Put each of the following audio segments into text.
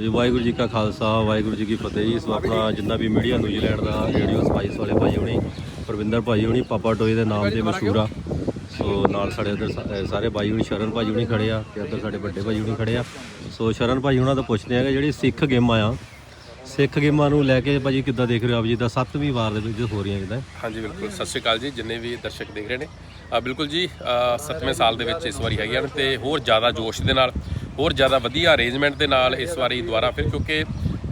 ਜੀ ਵਾਹਿਗੁਰੂ ਜੀ ਕਾ ਖਾਲਸਾ ਵਾਹਿਗੁਰੂ ਜੀ ਕੀ ਫਤਿਹ ਜੀ। ਸੋ ਆਪਣਾ ਜਿੰਨਾ ਵੀ ਮੀਡੀਆ ਨਿਊਜ਼ੀਲੈਂਡ ਦਾ ਰੇਡੀਓ ਸਪਾਈਸ ਵਾਲੇ ਭਾਈ ਹੋਣੀ ਪ੍ਰਵਿੰਦਰ ਭਾਈ ਹੋਣੀ ਪਾਪਾ ਟੋਏ ਦੇ ਨਾਮ ਤੇ ਮਸ਼ਹੂਰ ਆ। ਸੋ ਨਾਲ ਸਾਡੇ ਇੱਧਰ ਸਾਰੇ ਭਾਈ ਹੋਣੀ ਸ਼ਰਨ ਭਾਈ ਹੋਣੀ ਖੜੇ ਆ ਤੇ ਇੱਧਰ ਸਾਡੇ ਵੱਡੇ ਭਾਈ ਹੋਣੀ ਖੜੇ ਆ। ਸੋ ਸ਼ਰਨ ਭਾਈ ਉਹਨਾਂ ਤੋਂ ਪੁੱਛਦੇ ਆ ਕਿ ਜਿਹੜੀ ਸਿੱਖ ਗੇਮਾਂ ਆ ਸਿੱਖ ਗੇਮਾਂ ਨੂੰ ਲੈ ਕੇ ਭਾਜੀ ਕਿੱਦਾਂ ਦੇਖ ਰਹੇ ਹੋ ਆਪ ਜੀ? ਦਾ ਸੱਤਵੀਂ ਵਾਰ ਦੇ ਵਿੱਚ ਹੋ ਰਹੀਆਂ ਕਿਦਾਂ? ਹਾਂਜੀ ਬਿਲਕੁਲ। ਸਤਿ ਸ਼੍ਰੀ ਅਕਾਲ ਜੀ ਜਿੰਨੇ ਵੀ ਦਰਸ਼ਕ ਦੇਖ ਰਹੇ ਨੇ। ਬਿਲਕੁਲ ਜੀ ਅ, ਸੱਤਵੇਂ ਸਾਲ ਦੇ ਵਿੱਚ ਇਸ ਵਾਰੀ ਹੈਗੀਆਂ ਨੇ ਤੇ ਹੋਰ ਜ਼ਿਆਦਾ ਜੋਸ਼ ਦੇ ਨਾਲ ਹੋਰ ਜ਼ਿਆਦਾ ਵਧੀਆ ਅਰੇਂਜਮੈਂਟ ਦੇ ਨਾਲ ਇਸ ਵਾਰੀ ਦੁਬਾਰਾ ਫਿਰ ਕਿਉਂਕਿ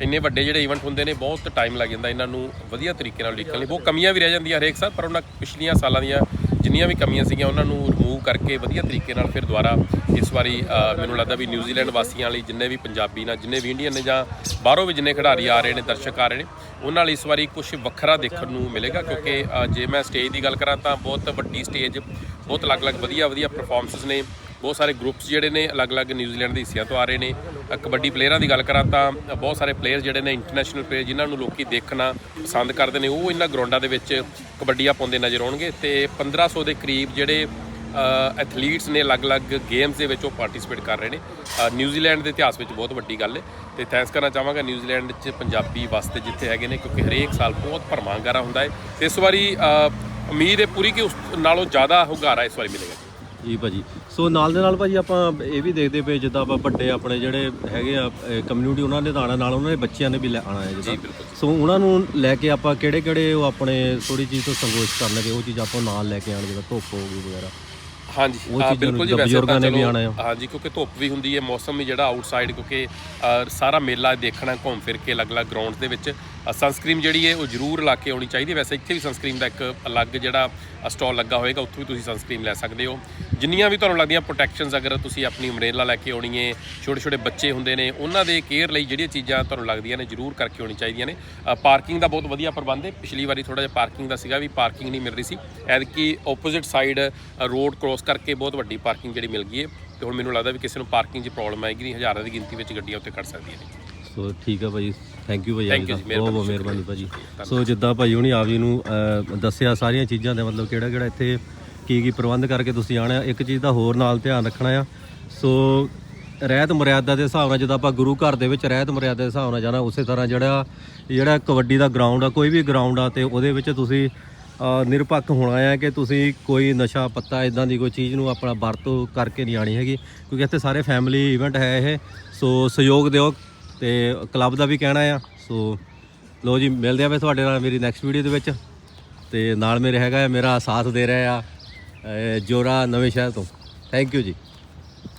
ਇੰਨੇ ਵੱਡੇ ਜਿਹੜੇ ਇਵੈਂਟ ਹੁੰਦੇ ਨੇ, ਬਹੁਤ ਟਾਈਮ ਲੱਗ ਜਾਂਦਾ ਇਹਨਾਂ ਨੂੰ ਵਧੀਆ ਤਰੀਕੇ ਨਾਲ ਲਿਖਣ ਲਈ। ਬਹੁਤ ਕਮੀਆਂ ਵੀ ਰਹਿ ਜਾਂਦੀਆਂ ਹਰੇਕ ਸਾਲ, ਪਰ ਉਹਨਾਂ ਪਿਛਲੀਆਂ ਸਾਲਾਂ ਦੀਆਂ ਜਿੰਨੀਆਂ ਵੀ ਕਮੀਆਂ ਸੀਗੀਆਂ, ਉਹਨਾਂ ਨੂੰ ਰਿਮੂਵ ਕਰਕੇ ਵਧੀਆ ਤਰੀਕੇ ਨਾਲ ਫਿਰ ਦੁਬਾਰਾ ਇਸ ਵਾਰੀ ਮੈਨੂੰ ਲੱਗਦਾ ਵੀ ਨਿਊਜ਼ੀਲੈਂਡ ਵਾਸੀਆਂ ਲਈ ਜਿੰਨੇ ਵੀ ਪੰਜਾਬੀ ਨਾਲ, ਜਿੰਨੇ ਵੀ ਇੰਡੀਅਨ ਨੇ ਜਾਂ ਬਾਹਰੋਂ ਵੀ ਜਿੰਨੇ ਖਿਡਾਰੀ ਆ ਰਹੇ ਨੇ, ਦਰਸ਼ਕ ਆ ਰਹੇ ਨੇ, ਉਹਨਾਂ ਲਈ ਇਸ ਵਾਰੀ ਕੁਝ ਵੱਖਰਾ ਦੇਖਣ ਨੂੰ ਮਿਲੇਗਾ ਕਿਉਂਕਿ ਜੇ ਮੈਂ ਸਟੇਜ ਦੀ ਗੱਲ ਕਰਾਂ ਤਾਂ ਬਹੁਤ ਵੱਡੀ ਸਟੇਜ ਬਹੁਤ ਅਲੱਗ-ਅਲੱਗ ਵਧੀਆ ਵਧੀਆ ਪਰਫਾਰਮੈਂਸਸ ਨੇ। ਬਹੁਤ ਸਾਰੇ ਗਰੁੱਪਸ ਜਿਹੜੇ ਨੇ ਅਲੱਗ-ਅਲੱਗ ਨਿਊਜ਼ੀਲੈਂਡ ਦੇ ਹਿੱਸਿਆਂ ਤੋਂ ਆ ਰਹੇ ਨੇ। ਕਬੱਡੀ ਪਲੇਅਰਾਂ ਦੀ ਗੱਲ ਕਰਾਂ ਤਾਂ ਬਹੁਤ ਸਾਰੇ ਪਲੇਅਰ ਜਿਹੜੇ ਨੇ ਇੰਟਰਨੈਸ਼ਨਲ ਪਲੇਅਰ ਜਿਨ੍ਹਾਂ ਨੂੰ ਲੋਕੀ ਦੇਖਣਾ ਪਸੰਦ ਕਰਦੇ ਨੇ, ਉਹ ਇਹਨਾਂ ਗਰਾਊਂਡਾਂ ਦੇ ਵਿੱਚ ਕਬੱਡੀਆਂ ਪਾਉਂਦੇ ਨਜ਼ਰ ਆਉਣਗੇ ਤੇ 1500 ਦੇ ਕਰੀਬ ਜਿਹੜੇ ਐਥਲੀਟਸ ਨੇ ਅਲੱਗ-ਅਲੱਗ ਗੇਮਸ ਦੇ ਵਿੱਚ ਉਹ ਪਾਰਟਿਸਿਪੇਟ ਕਰ ਰਹੇ ਨੇ। ਨਿਊਜ਼ੀਲੈਂਡ ਦੇ ਇਤਿਹਾਸ ਵਿੱਚ ਬਹੁਤ ਵੱਡੀ ਗੱਲ ਹੈ ਤੇ ਥੈਂਕਸ ਕਰਨਾ ਚਾਹਾਂਗਾ ਨਿਊਜ਼ੀਲੈਂਡ 'ਚ ਪੰਜਾਬੀ ਵਾਸਤੇ ਜਿੱਥੇ ਹੈਗੇ ਨੇ, ਕਿਉਂਕਿ ਹਰੇਕ ਸਾਲ ਬਹੁਤ ਭਰਮਾਂ ਭਰਮਾਂਗਾਰਾ ਹੁੰਦਾ ਹੈ। ਤੇ ਇਸ ਵਾਰੀ ਉਮੀਦ ਹੈ ਪੂਰੀ ਕਿ ਉਸ ਨਾਲੋਂ ਜ਼ਿਆਦਾ ਹੁੰਗਾਰਾ ਇਸ ਵਾਰੀ ਮਿਲੇਗਾ ਜੀ ਭਾਜੀ। ਸੋ ਨਾਲ ਦੇ ਨਾਲ ਭਾਜੀ ਆਪਾਂ ਇਹ ਵੀ ਦੇਖਦੇ ਪਏ ਜਿੱਦਾਂ ਆਪਾਂ ਵੱਡੇ ਆਪਣੇ ਜਿਹੜੇ ਹੈਗੇ ਆ ਕਮਿਊਨਿਟੀ ਉਹਨਾਂ ਨੇ ਤਾਂ ਆਉਣਾ ਨਾਲ ਉਹਨਾਂ ਦੇ ਬੱਚਿਆਂ ਨੇ ਵੀ ਲੈ ਆਉਣਾ ਹੈ ਜਿੱਦਾਂ। ਬਿਲਕੁਲ ਸੋ ਉਹਨਾਂ ਨੂੰ ਲੈ ਕੇ ਆਪਾਂ ਕਿਹੜੇ ਕਿਹੜੇ ਉਹ ਆਪਣੇ ਥੋੜੀ ਚੀਜ਼ ਤੋਂ ਸੰਗੋਸ਼ ਕਰਨਗੇ ਉਹ ਚੀਜ਼ ਆਪਾਂ ਨਾਲ ਲੈ ਕੇ ਆਣ ਜਿੱਦਾਂ ਧੁੱਪ ਹੋ ਗਈ ਵਗੈਰਾ। ਹਾਂਜੀ ਚੀਜ਼ਾਂ ਬਿਲਕੁਲ ਜੀ ਵੈਸੇ ਤਾਂ ਚਲੋ। ਹਾਂਜੀ ਕਿਉਂਕਿ ਧੁੱਪ ਵੀ ਹੁੰਦੀ ਹੈ ਮੌਸਮ ਵੀ ਜਿਹੜਾ ਆਊਟਸਾਈਡ ਕਿਉਂਕਿ ਸਾਰਾ ਮੇਲਾ ਦੇਖਣਾ ਘੁੰਮ ਫਿਰ ਕੇ ਅਲੱਗ-ਅਲੱਗ ਗਰਾਊਂਡਸ ਦੇ ਵਿੱਚ। ਸਨਸਕ੍ਰੀਨ ਜਿਹੜੀ ਹੈ ਉਹ ਜ਼ਰੂਰ ਲਾ ਕੇ ਆਉਣੀ ਚਾਹੀਦੀ ਹੈ। ਵੈਸੇ ਇੱਥੇ ਵੀ ਸਨਸਕ੍ਰੀਨ ਦਾ ਇੱਕ ਅਲੱਗ ਜਿਹੜਾ ਸਟਾਲ ਲੱਗਾ ਹੋਏਗਾ ਉੱਥੋਂ ਵੀ ਤੁਸੀਂ ਸਨਸਕ੍ਰੀਨ ਲੈ ਸਕਦੇ ਹੋ। ਜਿੰਨੀਆਂ ਵੀ ਤੁਹਾਨੂੰ ਲੱਗਦੀਆਂ ਪ੍ਰੋਟੈਕਸ਼ਨਸ ਅਗਰ ਤੁਸੀਂ ਆਪਣੀ ਅਮਰੇਲਾ ਲੈ ਕੇ ਆਉਣੀ ਹੈ ਛੋਟੇ ਛੋਟੇ ਬੱਚੇ ਹੁੰਦੇ ਨੇ, ਉਹਨਾਂ ਦੇ ਕੇਅਰ ਲਈ ਜਿਹੜੀਆਂ ਚੀਜ਼ਾਂ ਤੁਹਾਨੂੰ ਲੱਗਦੀਆਂ ਨੇ ਜ਼ਰੂਰ ਕਰਕੇ ਆਉਣੀ ਚਾਹੀਦੀਆਂ ਨੇ। ਪਾਰਕਿੰਗ ਦਾ ਬਹੁਤ ਵਧੀਆ ਪ੍ਰਬੰਧ ਹੈ। ਪਿਛਲੀ ਵਾਰੀ ਥੋੜਾ ਜਿਹਾ ਪਾਰਕਿੰਗ ਦਾ ਸੀਗਾ, ਵੀ ਪਾਰਕਿੰਗ ਨਹੀਂ ਮਿਲ ਰਹੀ ਸੀ। ਐਤਕੀ ਆਪੋਜ਼ਿਟ ਸਾਈਡ ਰੋਡ ਕ੍ਰੋਸ ਕਰਕੇ ਬਹੁਤ ਵੱਡੀ ਪਾਰਕਿੰਗ ਜਿਹੜੀ ਮਿਲ ਗਈ ਹੈ। ਤੇ ਹੁਣ ਮੈਨੂੰ ਲੱਗਦਾ ਵੀ ਕਿਸੇ ਨੂੰ ਪਾਰਕਿੰਗ 'ਚ ਪ੍ਰੋਬਲਮ ਆਏਗੀ ਨਹੀਂ, ਹਜ਼ਾਰਾਂ ਦੀ ਗਿਣਤੀ ਵਿੱਚ ਗੱਡੀਆਂ ਉੱਤੇ ਖੜ ਸਕਦੀਆਂ ਨੇ। ਸੋ ਠੀਕ ਆ ਭਾਜੀ ਥੈਂਕ ਯੂ ਭਾਜੀ Thank ਆਪ you ਜੀ ਬਹੁਤ ਬਹੁਤ ਮਿਹਰਬਾਨੀ ਭਾਜੀ। ਸੋ ਜਿੱਦਾਂ ਭਾਈ ਹੁਣੀ ਆਪ ਜੀ ਨੂੰ ਅਹ, ਦੱਸਿਆ ਸਾਰੀਆਂ ਚੀਜ਼ਾਂ ਦੇ ਮਤਲਬ ਕਿਹੜਾ ਕਿਹੜਾ ਇੱਥੇ ਕੀ ਕੀ ਪ੍ਰਬੰਧ ਕਰਕੇ ਤੁਸੀਂ ਆਣਾ ਇੱਕ ਚੀਜ਼ ਦਾ ਹੋਰ ਨਾਲ ਧਿਆਨ ਰੱਖਣਾ ਆ। ਸੋ ਰਹਿਤ ਮਰਿਆਦਾ ਦੇ ਹਿਸਾਬ ਨਾਲ ਜਦੋਂ ਆਪਾਂ ਗੁਰੂ ਘਰ ਦੇ ਵਿੱਚ ਰਹਿਤ ਮਰਿਆਦਾ ਦੇ ਹਿਸਾਬ ਨਾਲ ਜਾਣਾ ਉਸੇ ਤਰ੍ਹਾਂ ਜਿਹੜਾ ਜਿਹੜਾ ਕਬੱਡੀ ਦਾ ਗਰਾਊਂਡ ਆ ਕੋਈ ਵੀ ਗਰਾਊਂਡ ਆ ਤੇ ਉਹਦੇ ਵਿੱਚ ਤੁਸੀਂ ਅਹ, ਨਿਰਪੱਖ ਹੋਣਾ ਹੈ ਕਿ ਤੁਸੀਂ ਕੋਈ ਨਸ਼ਾ ਪੱਤਾ ਇਦਾਂ ਦੀ ਕੋਈ ਚੀਜ਼ ਨੂੰ ਆਪਣਾ ਵਰਤੋਂ ਕਰਕੇ ਨਹੀਂ ਆਣੀ ਹੈਗੀ। ਕਿਉਂਕਿ ਇੱਥੇ ਸਾਰੇ ਫੈਮਿਲੀ ਇਵੈਂਟ ਹੈ ਇਹ। ਸੋ ਸਹਿਯੋਗ ਦਿਓ। ਤੇ ਕਲੱਬ ਦਾ ਵੀ ਕਹਿਣਾ ਆ। ਸੋ ਲੋ ਜੀ, ਮਿਲਦੇ ਆ ਵੇ ਤੁਹਾਡੇ ਨਾਲ ਮੇਰੀ ਨੈਕਸਟ ਵੀਡੀਓ ਦੇ ਵਿੱਚ। ਤੇ ਨਾਲ ਮੇਰੇ ਹੈਗਾ ਹੈ ਮੇਰਾ ਸਾਥ ਦੇ ਰਿਹਾ ਆ ਜੋਰਾ ਨਵੇਂ ਸ਼ਹਿਰ ਤੋਂ। ਥੈਂਕ ਯੂ ਜੀ।